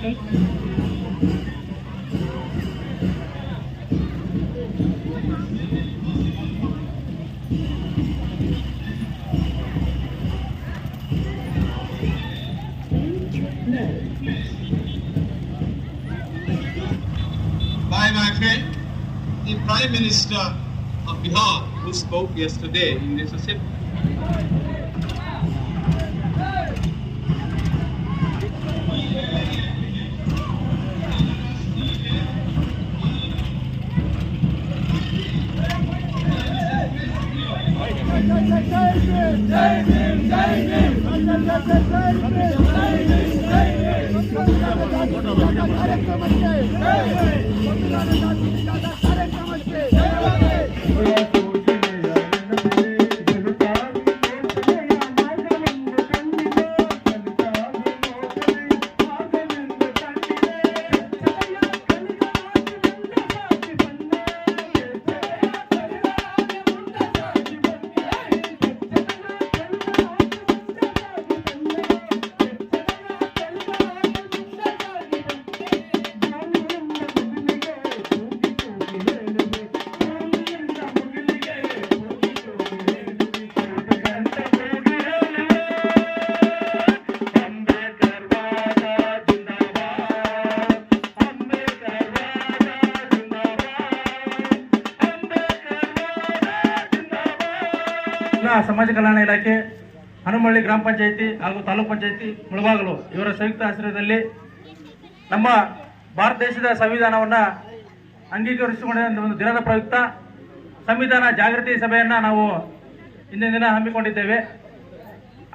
by my friend, the Prime Minister of Bihar, who spoke yesterday in this assembly. ಜಿಲ್ಲಾ ಸಮಾಜ ಕಲ್ಯಾಣ ಇಲಾಖೆ ಹನುಮಳ್ಳಿ ಗ್ರಾಮ ಪಂಚಾಯಿತಿ ಹಾಗೂ ತಾಲೂಕ್ ಪಂಚಾಯಿತಿ ಮುಳಬಾಗಲು ಇವರ ಸಂಯುಕ್ತ ಆಶ್ರಯದಲ್ಲಿ ನಮ್ಮ ಭಾರತ ದೇಶದ ಸಂವಿಧಾನವನ್ನ ಅಂಗೀಕರಿಸಿಕೊಂಡ ಒಂದು ದಿನದ ಪ್ರಯುಕ್ತ ಸಂವಿಧಾನ ಜಾಗೃತಿ ಸಭೆಯನ್ನ ನಾವು ಇಂದಿನ ದಿನ ಹಮ್ಮಿಕೊಂಡಿದ್ದೇವೆ.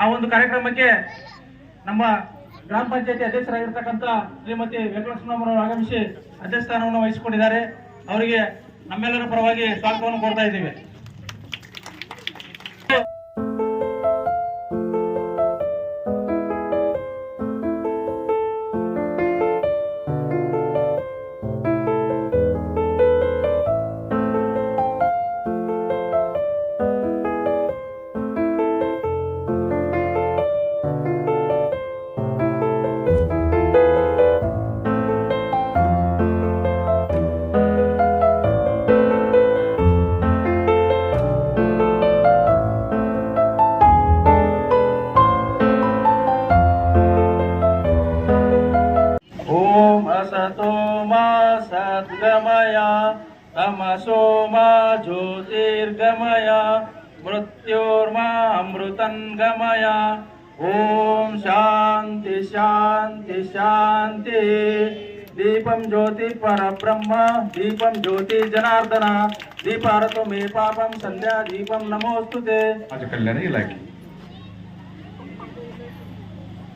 ಆ ಒಂದು ಕಾರ್ಯಕ್ರಮಕ್ಕೆ ನಮ್ಮ ಗ್ರಾಮ ಪಂಚಾಯತಿ ಅಧ್ಯಕ್ಷರಾಗಿರ್ತಕ್ಕಂಥ ಶ್ರೀಮತಿ ವೆಂಕಟಲಕ್ಷ್ಮಣವರು ಆಗಮಿಸಿ ಅಧ್ಯಕ್ಷ ಸ್ಥಾನವನ್ನು ವಹಿಸಿಕೊಂಡಿದ್ದಾರೆ. ಅವರಿಗೆ ನಮ್ಮೆಲ್ಲರ ಪರವಾಗಿ ಸ್ವಾಗತವನ್ನು ಕೋರ್ತಾ ಇದ್ದೇವೆ. ಸದ್ಗಮಯ ತಮಸೋಮಾ ಜ್ಯೋತಿರ್ಗಮಯ ಮೃತ್ಯೋರ್ಮಾ ಅಮೃತಂಗಮಯ ಓಂ ಶಾಂತಿ ಶಾಂತಿ ಶಾಂತಿ ದೀಪಂ ಜ್ಯೋತಿ ಪರಬ್ರಹ್ಮ ದೀಪಂ ಜ್ಯೋತಿ ಜನಾರ್ದನ ದೀಪಾರತು ಮೇ ಪಾಪಂ ಸಂಧ್ಯಾ ದೀಪಂ ನಮೋಸ್ತುತೆ ಸಮಾಜ ಕಲ್ಯಾಣ ಇಲಾಖೆ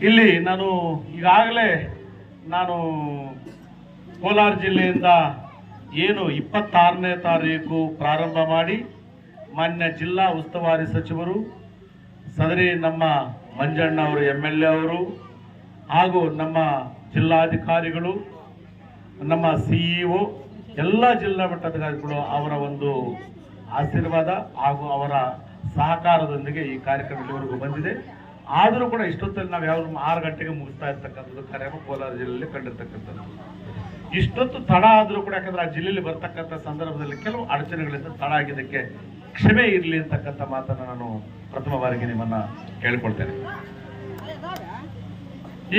ಇಲ್ಲಿ ನಾನು ಈಗಾಗಲೇ ನಾನು ಕೋಲಾರ ಜಿಲ್ಲೆಯಿಂದ ಏನು ಇಪ್ಪತ್ತಾರನೇ ತಾರೀಕು ಪ್ರಾರಂಭ ಮಾಡಿ ಮಾನ್ಯ ಜಿಲ್ಲಾ ಉಸ್ತುವಾರಿ ಸಚಿವರು, ಸದರಿ ನಮ್ಮ ಮಂಜಣ್ಣ ಅವರು ಎಂ ಎಲ್ ಎ ಅವರು ಹಾಗೂ ನಮ್ಮ ಜಿಲ್ಲಾಧಿಕಾರಿಗಳು, ನಮ್ಮ ಸಿಇಒ ಎಲ್ಲ ಜಿಲ್ಲಾ ಮಟ್ಟಾಧಿಕಾರಿಗಳು ಅವರ ಒಂದು ಆಶೀರ್ವಾದ ಹಾಗೂ ಅವರ ಸಹಕಾರದೊಂದಿಗೆ ಈ ಕಾರ್ಯಕ್ರಮ ಇಲ್ಲಿವರೆಗೂ ಬಂದಿದೆ. ಆದರೂ ಕೂಡ ಇಷ್ಟೊತ್ತಲ್ಲಿ ನಾವು ಯಾವ ಆರು ಗಂಟೆಗೆ ಮುಗಿಸ್ತಾ ಇರ್ತಕ್ಕಂಥದ್ದು ಕಾರ್ಯಕ್ರಮ ಕೋಲಾರ ಜಿಲ್ಲೆಯಲ್ಲಿ ಕಂಡಿರ್ತಕ್ಕಂಥದ್ದು. ಇಷ್ಟೊತ್ತು ತಡ ಆದರೂ ಕೂಡ ಯಾಕಂದ್ರೆ ಆ ಜಿಲ್ಲೆಯಲ್ಲಿ ಬರ್ತಕ್ಕಂಥ ಸಂದರ್ಭದಲ್ಲಿ ಕೆಲವು ಅಡಚಣೆಗಳಿಂದ ತಡ ಆಗಿದ್ದಕ್ಕೆ ಕ್ಷಮೆ ಇರಲಿ ಅಂತಕ್ಕಂಥ ಮಾತನ್ನು ನಾನು ಪ್ರಥಮ ಬಾರಿಗೆ ನಿಮ್ಮನ್ನ ಕೇಳಿಕೊಳ್ತೇನೆ.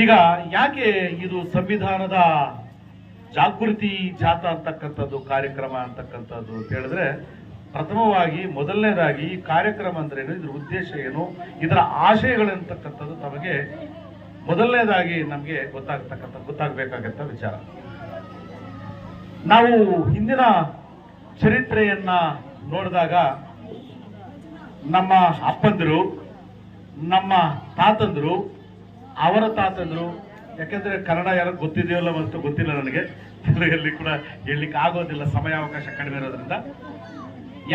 ಈಗ ಯಾಕೆ ಇದು ಸಂವಿಧಾನದ ಜಾಗೃತಿ ಜಾಥಾ ಅಂತಕ್ಕಂಥದ್ದು, ಕಾರ್ಯಕ್ರಮ ಅಂತಕ್ಕಂಥದ್ದು ಅಂತ ಹೇಳಿದ್ರೆ, ಪ್ರಥಮವಾಗಿ ಮೊದಲನೇದಾಗಿ ಈ ಕಾರ್ಯಕ್ರಮ ಅಂದ್ರೆ ಏನು, ಇದ್ರ ಉದ್ದೇಶ ಏನು, ಇದರ ಆಶಯಗಳಂತಕ್ಕಂಥದ್ದು ತಮಗೆ ಮೊದಲನೇದಾಗಿ ನಮಗೆ ಗೊತ್ತಾಗ್ತಕ್ಕಂಥ ಗೊತ್ತಾಗಬೇಕಾಗತ್ತ ವಿಚಾರ. ನಾವು ಹಿಂದಿನ ಚರಿತ್ರೆಯನ್ನ ನೋಡಿದಾಗ ನಮ್ಮ ಅಪ್ಪಂದರು, ನಮ್ಮ ತಾತಂದರು, ಅವರ ತಾತಂದರು, ಯಾಕೆಂದ್ರೆ ಕನ್ನಡ ಯಾರು ಗೊತ್ತಿದೆಯಲ್ಲ ಮತ್ತು ಗೊತ್ತಿಲ್ಲ ನನಗೆ ತೆಲುಗಲ್ಲಿ ಕೂಡ ಹೇಳಲಿಕ್ಕೆ ಆಗೋದಿಲ್ಲ, ಸಮಯ ಅವಕಾಶ ಕಡಿಮೆ ಇರೋದ್ರಿಂದ.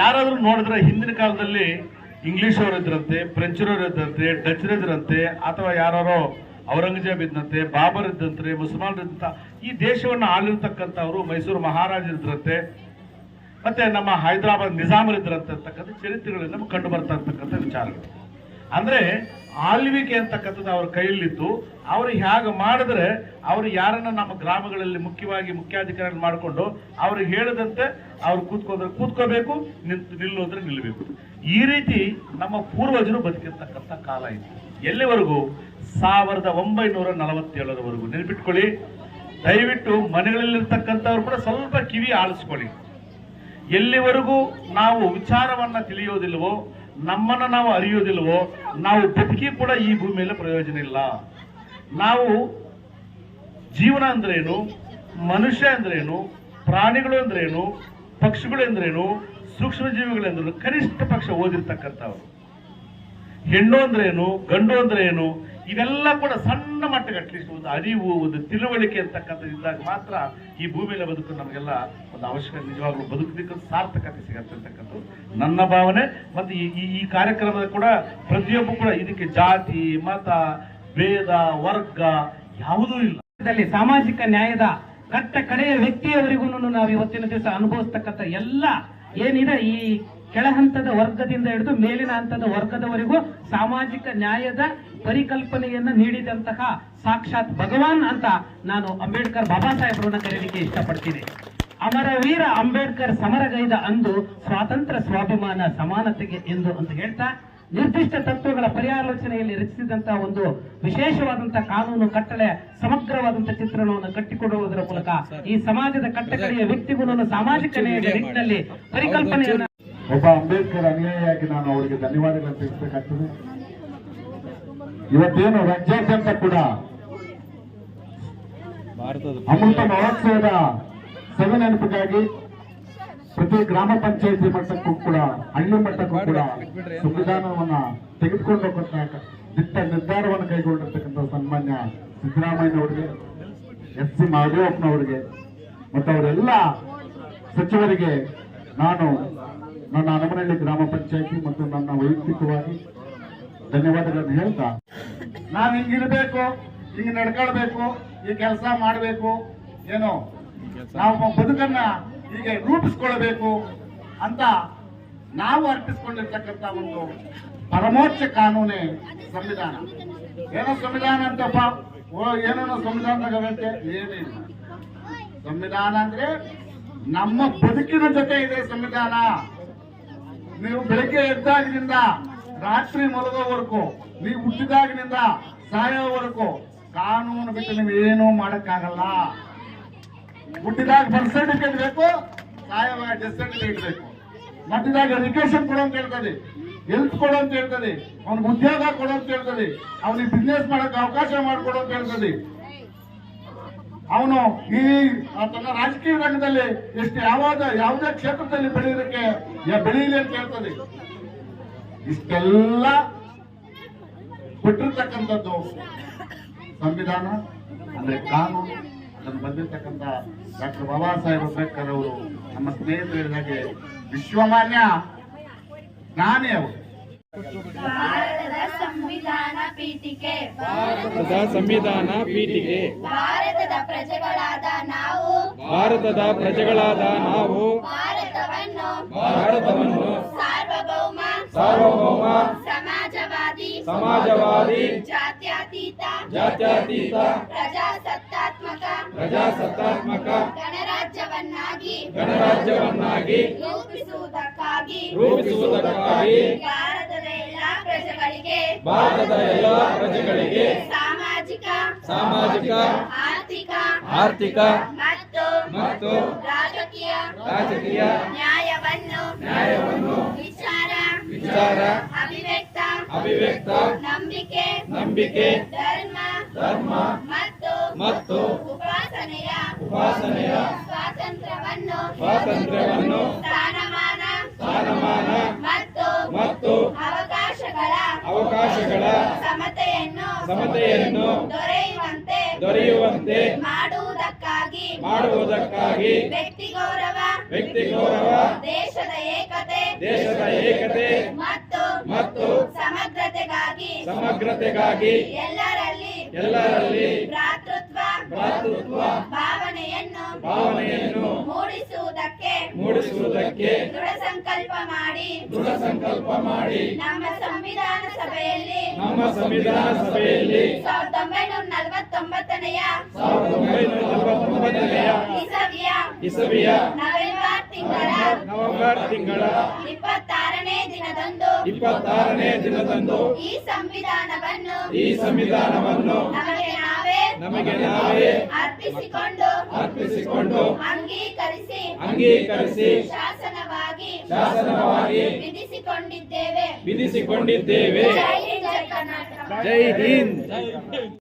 ಯಾರಾದರೂ ನೋಡಿದ್ರೆ ಹಿಂದಿನ ಕಾಲದಲ್ಲಿ ಇಂಗ್ಲಿಷ್ ಅವರು ಇದ್ರಂತೆ ಇದ್ದರಂತೆ ಇದ್ರಂತೆ ಅಥವಾ ಯಾರೋ ಔರಂಗಜೇಬ್ ಇದ್ದಂತೆ ಬಾಬರ್ ಇದ್ದಂತೆ ಮುಸಲ್ಮಾನರಿದ್ದಂಥ ಈ ದೇಶವನ್ನು ಆಳಿರ್ತಕ್ಕಂಥವ್ರು ಮೈಸೂರು ಮಹಾರಾಜರಿದ್ರಂತೆ, ಮತ್ತೆ ನಮ್ಮ ಹೈದರಾಬಾದ್ ನಿಜಾಮರಿದ್ರಂತೆ ಅಂತಕ್ಕಂಥ ಚರಿತ್ರೆಗಳಲ್ಲಿ ನಮ್ಗೆ ಕಂಡು ಬರ್ತಾ ಇರ್ತಕ್ಕಂಥ ವಿಚಾರಗಳು. ಅಂದರೆ ಆಳ್ವಿಕೆ ಅಂತಕ್ಕಂಥದ್ದು ಅವ್ರ ಕೈಯಲ್ಲಿತ್ತು. ಅವ್ರು ಹೇಗೆ ಮಾಡಿದ್ರೆ ಅವರು ಯಾರನ್ನ ನಮ್ಮ ಗ್ರಾಮಗಳಲ್ಲಿ ಮುಖ್ಯವಾಗಿ ಮುಖ್ಯಾಧಿಕಾರಿ ಮಾಡಿಕೊಂಡು ಅವ್ರಿಗೆ ಹೇಳದಂತೆ ಅವ್ರು ಕೂತ್ಕೊಂಡ್ರೆ ಕೂತ್ಕೋಬೇಕು, ನಿಂತು ನಿಲ್ಲು ಅಂದ್ರೆ ನಿಲ್ಲಬೇಕು. ಈ ರೀತಿ ನಮ್ಮ ಪೂರ್ವಜರು ಬದುಕಿರ್ತಕ್ಕಂಥ ಕಾಲ ಇತ್ತು. ಎಲ್ಲಿವರೆಗೂ? ಸಾವಿರದ ಒಂಬೈನೂರ ನಲವತ್ತೇಳರವರೆಗೂ. ನೆನಪಿಟ್ಕೊಳ್ಳಿ, ದಯವಿಟ್ಟು ಮನೆಗಳಲ್ಲಿರ್ತಕ್ಕಂಥವ್ರು ಕೂಡ ಸ್ವಲ್ಪ ಕಿವಿ ಆಲಿಸ್ಕೊಳ್ಳಿ. ಎಲ್ಲಿವರೆಗೂ ನಾವು ವಿಚಾರವನ್ನ ತಿಳಿಯೋದಿಲ್ವೋ, ನಮ್ಮನ್ನ ನಾವು ಅರಿಯೋದಿಲ್ವೋ, ನಾವು ಬದುಕಿ ಕೂಡ ಈ ಭೂಮಿಯಲ್ಲಿ ಪ್ರಯೋಜನ ಇಲ್ಲ. ನಾವು ಜೀವನ ಅಂದ್ರೇನು ಮನುಷ್ಯ ಅಂದ್ರೇನು ಪ್ರಾಣಿಗಳು ಅಂದ್ರೇನು ಪಕ್ಷಿಗಳು ಅಂದ್ರೇನು ಸೂಕ್ಷ್ಮ ಜೀವಿಗಳೆಂದ್ರೇನು ಕನಿಷ್ಠ ಪಕ್ಷ ಓದಿರ್ತಕ್ಕಂಥವ್ರು. ಹೆಣ್ಣು ಅಂದ್ರೇನು ಗಂಡು ಅಂದ್ರೆ ಏನು ಇದೆಲ್ಲ ಕೂಡ ಸಣ್ಣ ಮಟ್ಟಕ್ಕೆ ಅಟ್ಲೀಸ್ಟ್ ಒಂದು ಅರಿವು, ಒಂದು ತಿಳುವಳಿಕೆ ಅಂತಕ್ಕಂಥದ್ದು ಇದ್ದಾಗ ಮಾತ್ರ ಈ ಭೂಮಿಯಲ್ಲಿ ಬದುಕು ನಮಗೆಲ್ಲ ಒಂದು ಅವಶ್ಯಕ, ನಿಜವಾಗ್ಲೂ ಬದುಕಲಿಕ್ಕೆ ಸಾರ್ಥಕತೆ ಸಿಗತ್ತೆ ಅಂತಕ್ಕಂಥದ್ದು ನನ್ನ ಭಾವನೆ. ಮತ್ತು ಈ, ಈ- ಕಾರ್ಯಕ್ರಮದ ಕೂಡ ಪ್ರತಿಯೊಬ್ಬ ಕೂಡ ಇದಕ್ಕೆ ಜಾತಿ, ಮತ, ಭೇದ, ವರ್ಗ ಯಾವುದೂ ಇಲ್ಲ. ಸಾಮಾಜಿಕ ನ್ಯಾಯದ ಕಟ್ಟ ಕಡೆಯ ವ್ಯಕ್ತಿಯವರಿಗೂ ನಾವು ಇವತ್ತಿನ ದಿವಸ ಅನುಭವಿಸ್ತಕ್ಕಂಥ ಎಲ್ಲ ಏನಿದೆ ಈ ಕೆಳ ಹಂತದ ವರ್ಗದಿಂದ ಹಿಡಿದು ಮೇಲಿನ ಹಂತದ ವರ್ಗದವರೆಗೂ ಸಾಮಾಜಿಕ ನ್ಯಾಯದ ಪರಿಕಲ್ಪನೆಯನ್ನ ನೀಡಿದಂತಹ ಸಾಕ್ಷಾತ್ ಭಗವಾನ್ ಅಂತ ನಾನು ಅಂಬೇಡ್ಕರ್ ಬಾಬಾ ಸಾಹೇಬ್ರನ್ನ ಕರೀಲಿಕ್ಕೆ ಇಷ್ಟಪಡ್ತೀನಿ. ಅಮರ ವೀರ ಅಂಬೇಡ್ಕರ್ ಸಮರಗೈದ ಅಂದು ಸ್ವಾತಂತ್ರ್ಯ ಸ್ವಾಭಿಮಾನ ಸಮಾನತೆಗೆ ಎಂದು ಅಂತ ಹೇಳ್ತಾ ನಿರ್ದಿಷ್ಟ ತತ್ವಗಳ ಪರ್ಯಾಲೋಚನೆಯಲ್ಲಿ ರಚಿಸಿದಂತಹ ಒಂದು ವಿಶೇಷವಾದಂತಹ ಕಾನೂನು ಕಟ್ಟಳೆ ಸಮಗ್ರವಾದಂತಹ ಚಿತ್ರಣವನ್ನು ಕಟ್ಟಿಕೊಡುವುದರ ಮೂಲಕ ಈ ಸಮಾಜದ ಕಟ್ಟಕಡೆಯ ವ್ಯಕ್ತಿಗಳನ್ನು ಸಾಮಾಜಿಕ ನ್ಯಾಯದ ನಿಟ್ಟಿನಲ್ಲಿ ಪರಿಕಲ್ಪನೆಯನ್ನ ಒಬ್ಬ ಅಂಬೇಡ್ಕರ್ ಅನುಯಾಯಿಯಾಗಿ ನಾನು ಅವರಿಗೆ ಧನ್ಯವಾದಗಳನ್ನು ತಿಳಿಸಬೇಕಾಗ್ತದೆ. ಇವತ್ತೇನು ರಾಜ್ಯಾದ್ಯಂತ ಕೂಡ? ಅಮೃತ ಮಹೋತ್ಸವದ ಸವಿ ನೆನಪಿಗಾಗಿ ಪ್ರತಿ ಗ್ರಾಮ ಪಂಚಾಯತಿ ಮಟ್ಟಕ್ಕೂ ಕೂಡ ಹಳ್ಳಿ ಮಟ್ಟಕ್ಕೂ ಕೂಡ ಸಂವಿಧಾನವನ್ನ ತೆಗೆದುಕೊಂಡು ಹೋಗಂತ ದಿಟ್ಟ ನಿರ್ಧಾರವನ್ನು ಕೈಗೊಂಡಿರ್ತಕ್ಕಂಥ ಸನ್ಮಾನ್ಯ ಸಿದ್ದರಾಮಯ್ಯನವರಿಗೆ ಎಸ್ ಸಿ ಮಹದೇವಪ್ಪನವರಿಗೆ ಮತ್ತು ಅವರೆಲ್ಲ ಸಚಿವರಿಗೆ ನಾನು ನನ್ನ ಹನುಮನಹಳ್ಳಿ ಗ್ರಾಮ ಪಂಚಾಯಿತಿ ಮತ್ತು ನನ್ನ ವೈಯಕ್ತಿಕವಾಗಿ ಧನ್ಯವಾದಗಳನ್ನು ಹೇಳ್ತಾ, ನಾನು ಹಿಂಗಿರ್ಬೇಕು ಹಿಂಗೆ ನಡ್ಕೊಳ್ಬೇಕು, ಈ ಕೆಲಸ ಮಾಡಬೇಕು, ಏನು? ನಾವು ಬದುಕನ್ನ ಹೀಗೆ ರೂಪಿಸ್ಕೊಳ್ಬೇಕು ಅಂತ ನಾವು ಅರ್ಪಿಸ್ಕೊಂಡಿರ್ತಕ್ಕಂಥ ಒಂದು ಪರಮೋಚ್ಚ ಕಾನೂನೇ ಸಂವಿಧಾನ. ಏನೋ ಸಂವಿಧಾನ ಅಂತಪ್ಪ? ಓ ಏನೇನೋ ಸಂವಿಧಾನದಾಗ ಅಗತ್ಯ ಏನಿಲ್ಲ. ಸಂವಿಧಾನ ಅಂದ್ರೆ ನಮ್ಮ ಬದುಕಿನ ಜೊತೆ ಇದೆ ಸಂವಿಧಾನ. ನೀವು ಬೆಳಗ್ಗೆ ಎದ್ದಾಗಿನಿಂದ ರಾತ್ರಿ ಮಲಗೋವರೆಗೂ, ನೀವು ಹುಟ್ಟಿದಾಗಿನಿಂದ ಸಾಯೋವರೆಗೂ ಕಾನೂನು ಬಿಟ್ಟು ನೀವು ಏನೂ ಮಾಡಕ್ಕಾಗಲ್ಲ. ಹುಟ್ಟಿದಾಗ ಬರ್ತ್ ಸರ್ಟಿಫಿಕೇಟ್ ಬೇಕು, ಸಾಯೋವಾಗ ಡೆತ್ ಸರ್ಟಿಫಿಕೇಟ್ ಬೇಕು. ಮತ್ತಿದಾಗ ಎಜುಕೇಶನ್ ಕೊಡು ಅಂತ ಹೇಳ್ತದೆ ಹೆಲ್ತ್ ಕೊಡು ಅಂತ ಹೇಳ್ತದೆ, ಅವ್ನಿಗೆ ಉದ್ಯೋಗ ಕೊಡು ಅಂತ ಹೇಳ್ತದೆ, ಅವನಿಗೆ ಬಿಸ್ನೆಸ್ ಮಾಡೋಕೆ ಅವಕಾಶ ಮಾಡಿಕೊಡು ಅಂತ ಹೇಳ್ತದೆ. ಅವನು ಈ ತನ್ನ ರಾಜಕೀಯ ರಂಗದಲ್ಲಿ ಎಷ್ಟು ಯಾವಾಗ ಯಾವುದೇ ಕ್ಷೇತ್ರದಲ್ಲಿ ಬೆಳೆಯೋದಕ್ಕೆ ಬೆಳೆಯಲಿ ಬೆಳೀಲಿ ಅಂತ ಹೇಳ್ತದೆ. ಇಷ್ಟೆಲ್ಲ ಬಿಟ್ಟಿರ್ತಕ್ಕಂಥದ್ದು ಸಂವಿಧಾನ ಅಂದ್ರೆ ಕಾನೂನು ಅದನ್ನು ಬಂದಿರತಕ್ಕಂಥ ಡಾಕ್ಟರ್ ಬಾಬಾ ಸಾಹೇಬ್ ಅಂಬೇಡ್ಕರ್ ಅವರು ನಮ್ಮ ಸ್ನೇಹಿತರು ಹೇಳಿದಾಗೆ ವಿಶ್ವಮಾನ್ಯ ಜ್ಞಾನಿ ಅವರು. ಭಾರತದ ಸಂವಿಧಾನ ಪೀಠಿಕೆ. ಭಾರತದ ಸಂವಿಧಾನ ಪೀಠಿಕೆ. ಭಾರತದ ಪ್ರಜೆಗಳಾದ ನಾವು ಭಾರತವನ್ನು ಸಾರ್ವಭೌಮ ಸಮಾಜವಾದಿ ಸಮಾಜವಾದಿ ಜಾತ್ಯತೀತ ಜಾತ್ಯತೀತ ಪ್ರಜಾಸತ್ತಾತ್ಮಕ ಪ್ರಜಾಸತ್ತಾತ್ಮಕ ಗಣರಾಜ್ಯವನ್ನಾಗಿ ಗಣರಾಜ್ಯವನ್ನಾಗಿ ರೂಪಿಸುವುದಕ್ಕಾಗಿ ರೂಪಿಸುವುದಕ್ಕಾಗಿ ಭಾರತದ ಎಲ್ಲಾ ಪ್ರಜೆಗಳಿಗೆ ಭಾರತದ ಎಲ್ಲಾ ಪ್ರಜೆಗಳಿಗೆ ಸಾಮಾಜಿಕ ಸಾಮಾಜಿಕ ಆರ್ಥಿಕ ಆರ್ಥಿಕ ಮತ್ತು ರಾಜಕೀಯ ರಾಜಕೀಯ ನ್ಯಾಯವನ್ನು ನ್ಯಾಯವನ್ನು ವಿಚಾರ ವಿಚಾರ ಅಭಿವ್ಯಕ್ತ ಅಭಿವ್ಯಕ್ತ ನಂಬಿಕೆ ನಂಬಿಕೆ ಧರ್ಮ ಧರ್ಮ ಮತ್ತು ಮತ್ತು ಉಪಾಸನೆಯ ಉಪಾಸನೆಯ ಸ್ವಾತಂತ್ರ್ಯವನ್ನು ಸ್ವಾತಂತ್ರ್ಯವನ್ನು ಸ್ಥಾನಮಾನ ಸ್ಥಾನಮಾನ ಮತ್ತು ಮತ್ತು ಅವಕಾಶಗಳ ಅವಕಾಶಗಳ ಸಮತೆಯನ್ನು ಸಮತೆಯನ್ನು ಮಾಡುವುದಕ್ಕಾಗಿ ವ್ಯಕ್ತಿ ಗೌರವ. ವ್ಯಕ್ತಿ ಗೌರವ. ದೇಶದ ಏಕತೆ. ದೇಶದ ಏಕತೆ. ಮತ್ತು ಮತ್ತು ಸಮಗ್ರತೆಗಾಗಿ. ಸಮಗ್ರತೆಗಾಗಿ. ಎಲ್ಲರಲ್ಲಿ ಎಲ್ಲರಲ್ಲಿ ಭ್ರಾತೃತ್ವ. ಭ್ರಾತೃತ್ವ. ಭಾವನೆಯನ್ನು ಭಾವನೆಯನ್ನು ಮೂಡಿಸುವುದಕ್ಕೆ. ಮೂಡಿಸುವುದಕ್ಕೆ. ದೃಢ ಸಂಕಲ್ಪ ಮಾಡಿ. ದೃಢ ಸಂಕಲ್ಪ ಮಾಡಿ. ನಮ್ಮ ಸಂವಿಧಾನ ಸಭೆಯಲ್ಲಿ ನಮ್ಮ ಸಂವಿಧಾನ ಸಭೆಯಲ್ಲಿ ಸಾವಿರದ ಒಂಬೈನೂರ ನಲವತ್ತೊಂಬತ್ತನೆಯ ಸಾವಿರದ ಒಂಬೈನೂರ ನಲವತ್ತೊಂಬತ್ತನೆಯ ಇಸವಿಯ ಇಸವಿಯ ನವೆಂಬರ್ ತಿಂಗಳ ನವೆಂಬರ್ ತಿಂಗಳ ಇಪ್ಪತ್ತಾರನೇ ದಿನದಂದು ಇಪ್ಪತ್ತಾರನೇ ದಿನದಂದು ಈ ಸಂವಿಧಾನವನ್ನು ಈ ಸಂವಿಧಾನವನ್ನು ನಮಗೆ ನಾವೇ ನಮಗೆ ನಾವೇ ಅರ್ಪಿಸಿಕೊಂಡು ಅರ್ಪಿಸಿಕೊಂಡು ಅಂಗೀಕರಿಸಿ ಅಂಗೀಕರಿಸಿ ಶಾಸನವಾಗಿ ಶಾಸನವಾಗಿ ವಿಧಿಸಿಕೊಂಡಿದ್ದೇವೆ. ವಿಧಿಸಿಕೊಂಡಿದ್ದೇವೆ. Jai Hind! Jai